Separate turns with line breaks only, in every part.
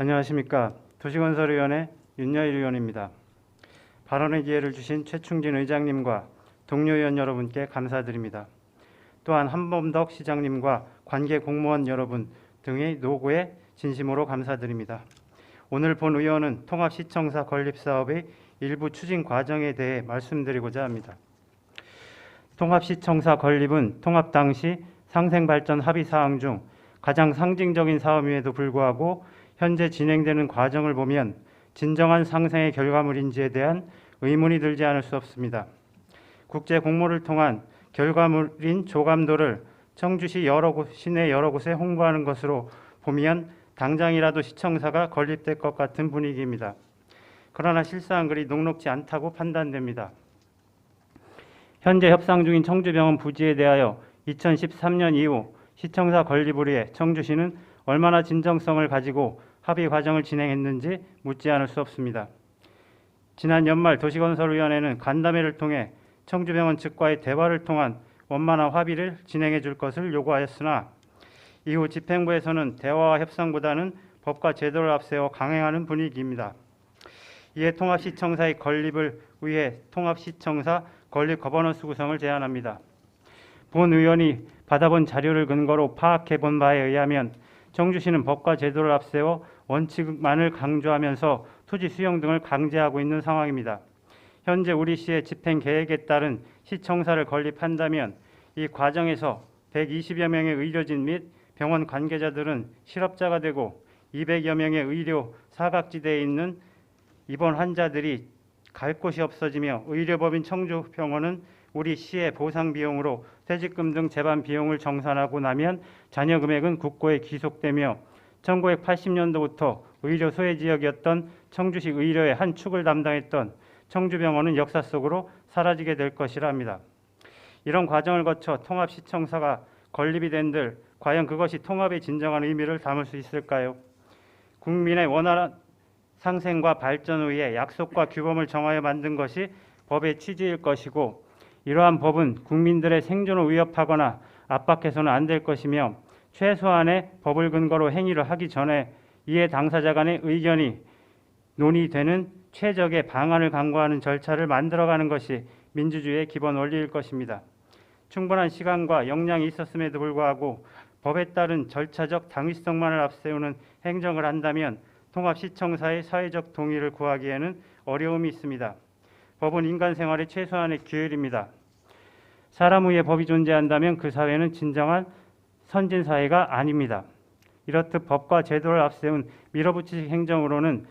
안녕하십니까. 도시건설위원회 윤여일 의원입니다. 발언의 기회를 주신 최충진 의장님과 동료 의원 여러분께 감사드립니다. 또한 한범덕 시장님과 관계 공무원 여러분 등의 노고에 진심으로 감사드립니다. 오늘 본 의원은 통합시청사 건립사업의 일부 추진 과정에 대해 말씀드리고자 합니다. 통합시청사 건립은 통합 당시 상생발전 합의사항 중 가장 상징적인 사업임에도 불구하고 현재 진행되는 과정을 보면 진정한 상생의 결과물인지에 대한 의문이 들지 않을 수 없습니다. 국제 공모를 통한 결과물인 조감도를 청주시 여러 곳, 시내 여러 곳에 홍보하는 것으로 보면 당장이라도 시청사가 건립될 것 같은 분위기입니다. 그러나 실상은 그리 녹록지 않다고 판단됩니다. 현재 협상 중인 청주병원 부지에 대하여 2013년 이후 시청사 건립을 위해 청주시는 얼마나 진정성을 가지고 합의 과정을 진행했는지 묻지 않을 수 없습니다. 지난 연말 도시건설위원회는 간담회를 통해 청주병원 측과의 대화를 통한 원만한 합의를 진행해 줄 것을 요구하였으나 이후 집행부에서는 대화와 협상보다는 법과 제도를 앞세워 강행하는 분위기입니다. 이에 통합시청사의 건립을 위해 통합시청사 건립 거버넌스 구성을 제안합니다. 본 의원이 받아본 자료를 근거로 파악해 본 바에 의하면 청주시는 법과 제도를 앞세워 원칙만을 강조하면서 토지 수용 등을 강제하고 있는 상황입니다. 현재 우리 시의 집행 계획에 따른 시청사를 건립한다면 이 과정에서 120여 명의 의료진 및 병원 관계자들은 실업자가 되고 200여 명의 의료 사각지대에 있는 입원 환자들이 갈 곳이 없어지며 의료법인 청주병원은 우리 시의 보상 비용으로 퇴직금 등 재반 비용을 정산하고 나면 잔여 금액은 국고에 귀속되며 1980년도부터 의료 소외 지역이었던 청주시 의료의 한 축을 담당했던 청주병원은 역사 속으로 사라지게 될 것이라 합니다. 이런 과정을 거쳐 통합시청사가 건립이 된들 과연 그것이 통합의 진정한 의미를 담을 수 있을까요? 국민의 원활한 상생과 발전을 위해 약속과 규범을 정하여 만든 것이 법의 취지일 것이고 이러한 법은 국민들의 생존을 위협하거나 압박해서는 안 될 것이며 최소한의 법을 근거로 행위를 하기 전에 이해 당사자 간의 의견이 논의되는 최적의 방안을 강구하는 절차를 만들어가는 것이 민주주의의 기본 원리일 것입니다. 충분한 시간과 역량이 있었음에도 불구하고 법에 따른 절차적 당위성만을 앞세우는 행정을 한다면 통합시청사의 사회적 동의를 구하기에는 어려움이 있습니다. 법은 인간 생활의 최소한의 규율입니다. 사람 위에 법이 존재한다면 그 사회는 진정한 선진 사회가 아닙니다. 이렇듯 법과 제도를 앞세운 밀어붙이식 행정으로는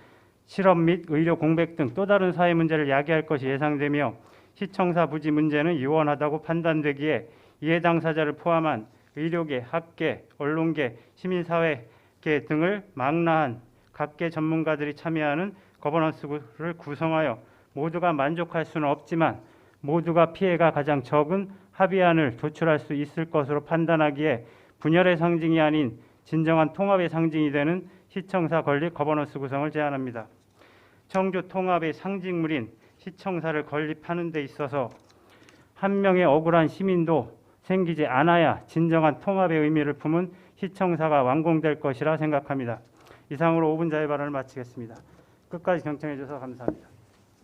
실업 및 의료 공백 등 또 다른 사회 문제를 야기할 것이 예상되며 시청사 부지 문제는 유원하다고 판단되기에 이해 당사자를 포함한 의료계, 학계, 언론계, 시민사회계 등을 망라한 각계 전문가들이 참여하는 거버넌스를 구성하여 모두가 만족할 수는 없지만 모두가 피해가 가장 적은 합의안을 도출할 수 있을 것으로 판단하기에 분열의 상징이 아닌 진정한 통합의 상징이 되는 시청사 건립 거버넌스 구성을 제안합니다. 청주 통합의 상징물인 시청사를 건립하는 데 있어서 한 명의 억울한 시민도 생기지 않아야 진정한 통합의 의미를 품은 시청사가 완공될 것이라 생각합니다. 이상으로 5분 자유 발언을 마치겠습니다. 끝까지 경청해 주셔서 감사합니다.